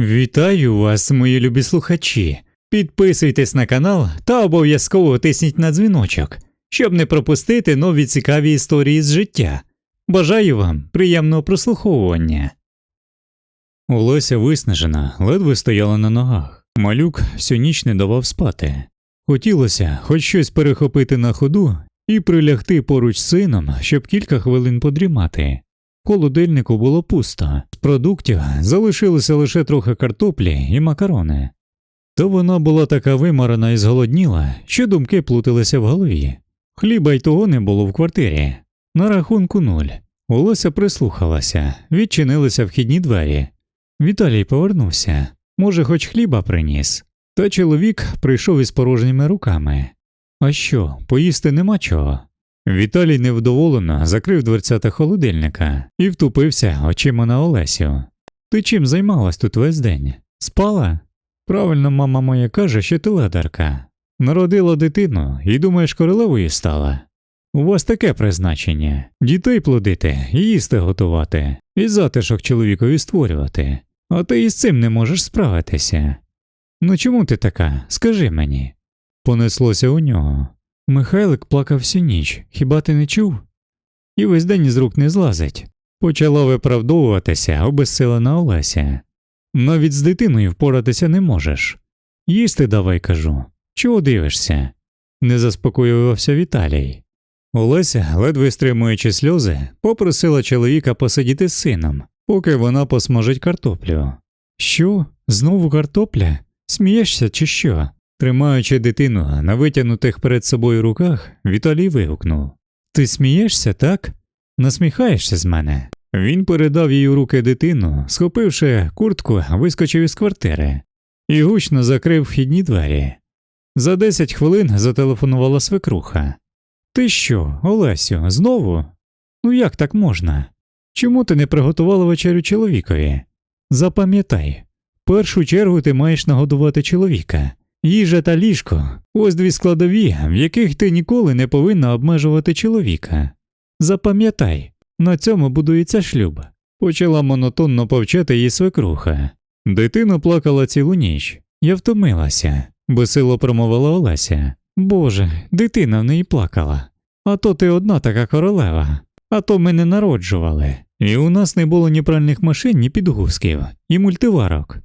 Вітаю вас, мої любі слухачі. Підписуйтесь на канал та обов'язково тисніть на дзвіночок, щоб не пропустити нові цікаві історії з життя. Бажаю вам приємного прослуховування. Олеся виснажена, ледве стояла на ногах. Малюк всю ніч не давав спати. Хотілося хоч щось перехопити на ходу і прилягти поруч з сином, щоб кілька хвилин подрімати. В холодильнику було пусто, з продуктів залишилося лише трохи картоплі і макарони. То вона була така вимарана і зголодніла, що думки плуталися в голові. Хліба й того не було в квартирі. На рахунку нуль. Олеся прислухалася, відчинилися вхідні двері. Віталій повернувся. Може, хоч хліба приніс. Та чоловік прийшов із порожніми руками. А що, поїсти нема чого? Віталій невдоволено закрив дверцята холодильника і втупився очима на Олесю. Ти чим займалась тут весь день? Спала? Правильно, мама моя каже, що ти ледарка. Народила дитину і думаєш, королевою стала. У вас таке призначення дітей плодити, і їсти готувати, і затишок чоловікові створювати, а ти із цим не можеш справитися. Ну чому ти така? Скажи мені. Понеслося у нього. Михайлик плакав всю ніч, хіба ти не чув? І весь день з рук не злазить. Почала виправдовуватися обезсилена Олеся. Навіть з дитиною впоратися не можеш. Їсти давай кажу. Чого дивишся? не заспокоювався Віталій. Олеся, ледве стримуючи сльози, попросила чоловіка посидіти з сином, поки вона посмажить картоплю. Що? Знову картопля? Смієшся чи що? Тримаючи дитину на витягнутих перед собою руках, Віталій вигукнув Ти смієшся, так? Насміхаєшся з мене? Він передав їй у руки дитину, схопивши куртку, вискочив із квартири і гучно закрив вхідні двері. За десять хвилин зателефонувала свекруха. Ти що, Олесю, знову? Ну як так можна? Чому ти не приготувала вечерю чоловікові? Запам'ятай, в першу чергу ти маєш нагодувати чоловіка. Їжа та ліжко ось дві складові, в яких ти ніколи не повинна обмежувати чоловіка. Запам'ятай, на цьому будується шлюб. Почала монотонно повчати її свекруха. Дитина плакала цілу ніч. Я втомилася, безсило промовила Олеся. Боже, дитина в неї плакала. А то ти одна така королева, а то ми не народжували. І у нас не було ні пральних машин, ні підгузків, і мультиварок.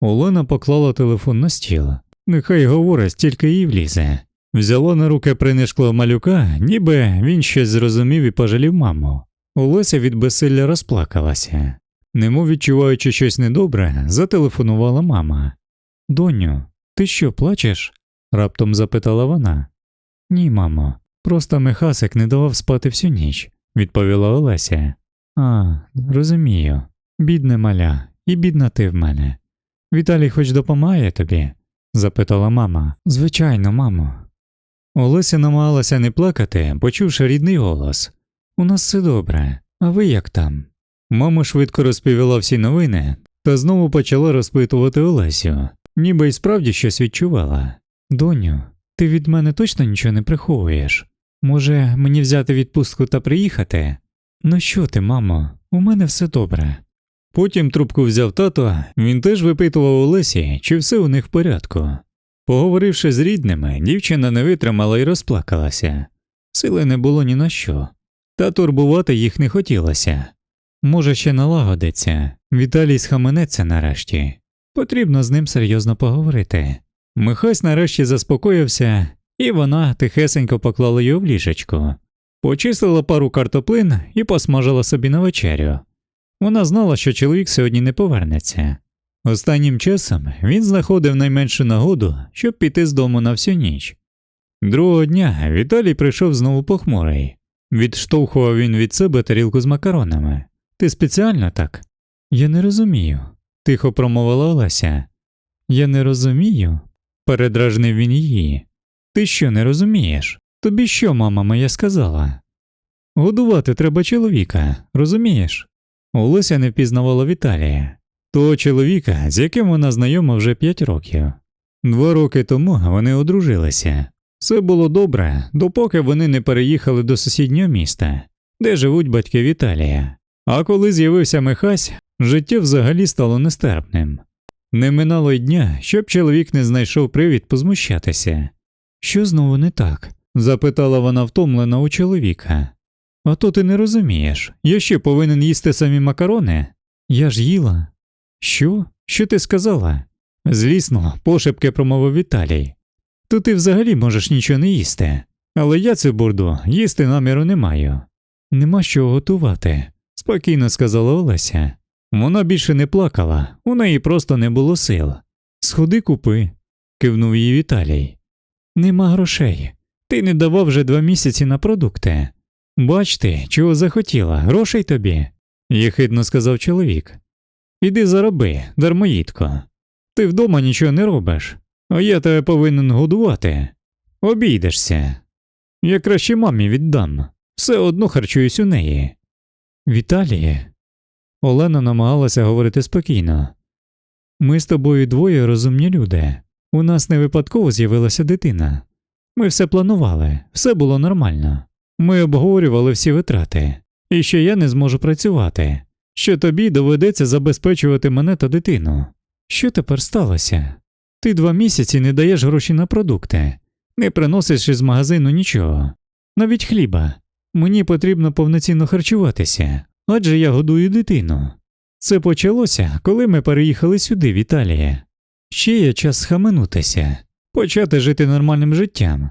Олена поклала телефон на стіл. Нехай говорить, тільки їй влізе. Взяла на руки принишклого малюка, ніби він щось зрозумів і пожалів маму. Олеся від безсилля розплакалася. Немов відчуваючи щось недобре, зателефонувала мама. Доню, ти що, плачеш? раптом запитала вона. Ні, мамо, просто Михасик не давав спати всю ніч, відповіла Олеся. А, розумію, бідне маля, і бідна ти в мене. Віталій хоч допомагає тобі? Запитала мама. Звичайно, мамо. Олеся намагалася не плакати, почувши рідний голос. У нас все добре, а ви як там? Мама швидко розповіла всі новини та знову почала розпитувати Олесю, ніби й справді щось відчувала. Доню, ти від мене точно нічого не приховуєш? Може, мені взяти відпустку та приїхати? Ну що ти, мамо, у мене все добре. Потім трубку взяв тато, він теж випитував Олесі, чи все у них в порядку. Поговоривши з рідними, дівчина не витримала і розплакалася. Сили не було ні на що, та турбувати їх не хотілося. Може, ще налагодиться, Віталій схаменеться нарешті. Потрібно з ним серйозно поговорити. Михась нарешті заспокоївся, і вона тихесенько поклала його в ліжечко, почистила пару картоплин і посмажила собі на вечерю. Вона знала, що чоловік сьогодні не повернеться. Останнім часом він знаходив найменшу нагоду, щоб піти з дому на всю ніч. Другого дня Віталій прийшов знову похмурий. Відштовхував він від себе тарілку з макаронами. Ти спеціально так? Я не розумію, тихо промовила Олеся. Я не розумію, передражнив він її. Ти що не розумієш? Тобі що, мама моя сказала? Годувати треба чоловіка, розумієш? Олеся не впізнавала Віталія, того чоловіка, з яким вона знайома вже п'ять років. Два роки тому вони одружилися. Все було добре, допоки вони не переїхали до сусіднього міста, де живуть батьки Віталія. А коли з'явився Михась, життя взагалі стало нестерпним. Не минало й дня, щоб чоловік не знайшов привід позмущатися. Що знову не так? запитала вона втомлена у чоловіка. А то ти не розумієш, я ще повинен їсти самі макарони? Я ж їла. Що? Що ти сказала? Злісно, пошепки промовив Віталій. То ти взагалі можеш нічого не їсти, але я цю бурду їсти наміру не маю. Нема що готувати, спокійно сказала Олеся. Вона більше не плакала, у неї просто не було сил. Сходи купи, кивнув їй Віталій. Нема грошей. Ти не давав вже два місяці на продукти. Бач ти, чого захотіла, грошей тобі, єхидно сказав чоловік. Іди зароби, дармоїдко. Ти вдома нічого не робиш, а я тебе повинен годувати. Обійдешся. Я краще мамі віддам, все одно харчуюсь у неї. Віталіє. Олена намагалася говорити спокійно. Ми з тобою двоє розумні люди. У нас не випадково з'явилася дитина. Ми все планували, все було нормально. Ми обговорювали всі витрати, і що я не зможу працювати, що тобі доведеться забезпечувати мене та дитину. Що тепер сталося? Ти два місяці не даєш гроші на продукти, не приносиш із магазину нічого, навіть хліба. Мені потрібно повноцінно харчуватися, адже я годую дитину. Це почалося, коли ми переїхали сюди, в Італію. Ще є час схаменутися, почати жити нормальним життям.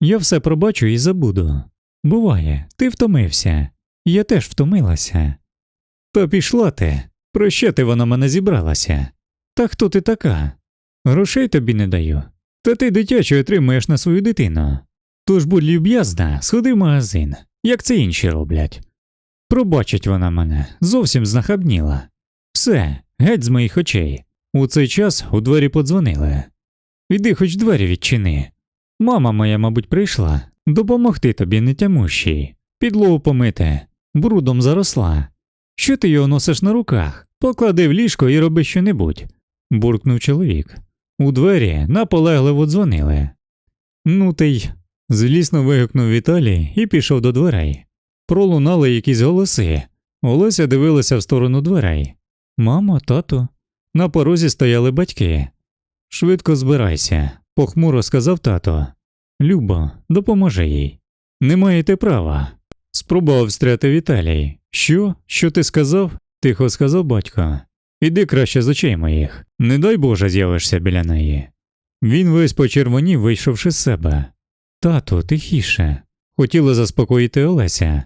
Я все пробачу і забуду. Буває, ти втомився, я теж втомилася. То пішла ти, про що ти вона мене зібралася? Та хто ти така? Грошей тобі не даю, та ти дитячу отримуєш на свою дитину. Тож будь люб'язна, сходи в магазин, як це інші роблять. Пробачить вона мене, зовсім знахабніла. Все, геть з моїх очей. У цей час у двері подзвонили. Іди хоч двері відчини. Мама моя, мабуть, прийшла допомогти тобі нетямущій, підлогу помити, брудом заросла. Що ти його носиш на руках? Поклади в ліжко і роби щонебудь, буркнув чоловік. У двері наполегливо дзвонили. Ну ти й. злісно вигукнув Віталій і пішов до дверей. Пролунали якісь голоси. Олеся дивилася в сторону дверей. Мамо, тато. На порозі стояли батьки. Швидко збирайся, похмуро сказав тато. Любо, допоможи їй. Не маєте права. Спробував встряти Віталій. Що? Що ти сказав? тихо сказав батько. Іди краще з очей моїх. Не дай Боже з'явишся біля неї. Він весь почервонів, вийшовши з себе. Тату, тихіше. Хотіла заспокоїти Олеся.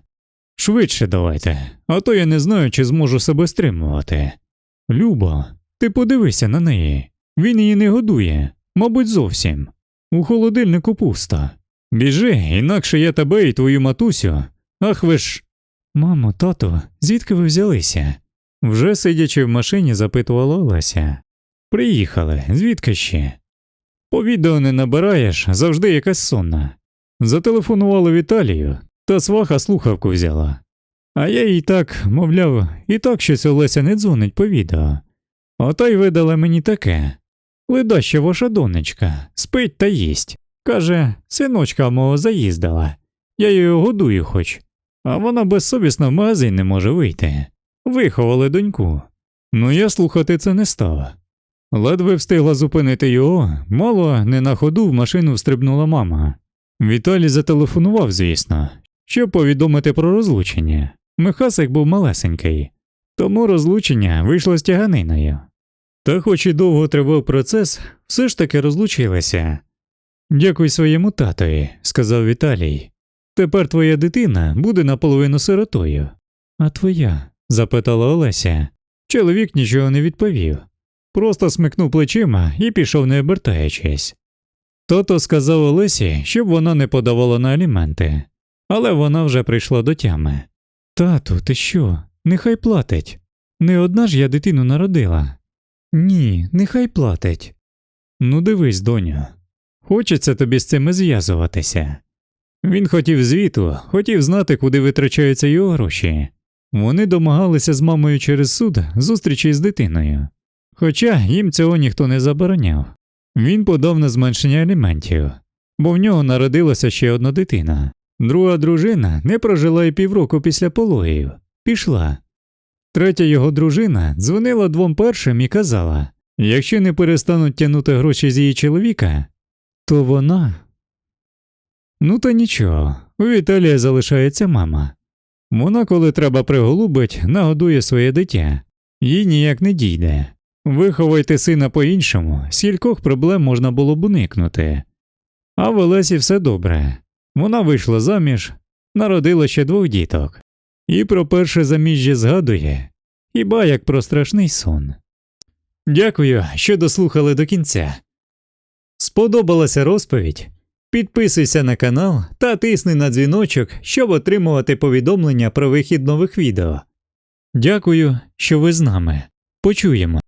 Швидше давайте, а то я не знаю, чи зможу себе стримувати. Любо, ти подивися на неї. Він її не годує, мабуть, зовсім. У холодильнику пусто. Біжи, інакше я тебе і твою матусю. Ах ви ж. Мамо, тато, звідки ви взялися? Вже сидячи в машині, запитувала Олеся. Приїхали, звідки ще? По відео не набираєш, завжди якась сонна. Зателефонували Віталію, та сваха слухавку взяла. А я їй так, мовляв, і так щось Олеся не дзвонить по відео. Ота й видала мені таке. Ледаща ваша донечка, спить та їсть. Каже, синочка мого заїздила. Я її годую хоч. А вона безсовісно в магазин не може вийти. Виховали доньку. Ну я слухати це не став. Ледве встигла зупинити його, мало не на ходу в машину встрибнула мама. Віталій зателефонував, звісно, щоб повідомити про розлучення. Михасик був малесенький, тому розлучення вийшло з тяганиною. Та хоч і довго тривав процес, все ж таки розлучилися. Дякуй своєму татові, сказав Віталій. Тепер твоя дитина буде наполовину сиротою. А твоя? запитала Олеся. Чоловік нічого не відповів. Просто смикнув плечима і пішов, не обертаючись. Тото сказав Олесі, щоб вона не подавала на аліменти, але вона вже прийшла до тями. Тату, ти що? Нехай платить. Не одна ж я дитину народила. Ні, нехай платить. Ну дивись, доню, хочеться тобі з цими зв'язуватися. Він хотів звіту, хотів знати, куди витрачаються його гроші. Вони домагалися з мамою через суд зустрічі з дитиною. Хоча їм цього ніхто не забороняв. Він подав на зменшення аліментів, бо в нього народилася ще одна дитина. Друга дружина не прожила й півроку після пологів, пішла. Третя його дружина дзвонила двом першим і казала Якщо не перестануть тягнути гроші з її чоловіка, то вона. Ну та нічого, у Віталія залишається мама. Вона, коли треба приголубить, нагодує своє дитя, їй ніяк не дійде. Виховайте сина по-іншому, скількох проблем можна було б уникнути. А в Олесі все добре. Вона вийшла заміж, народила ще двох діток, і про перше заміжжя згадує, хіба як про страшний сон. Дякую, що дослухали до кінця. Сподобалася розповідь? Підписуйся на канал та тисни на дзвіночок, щоб отримувати повідомлення про вихід нових відео. Дякую, що ви з нами. Почуємо.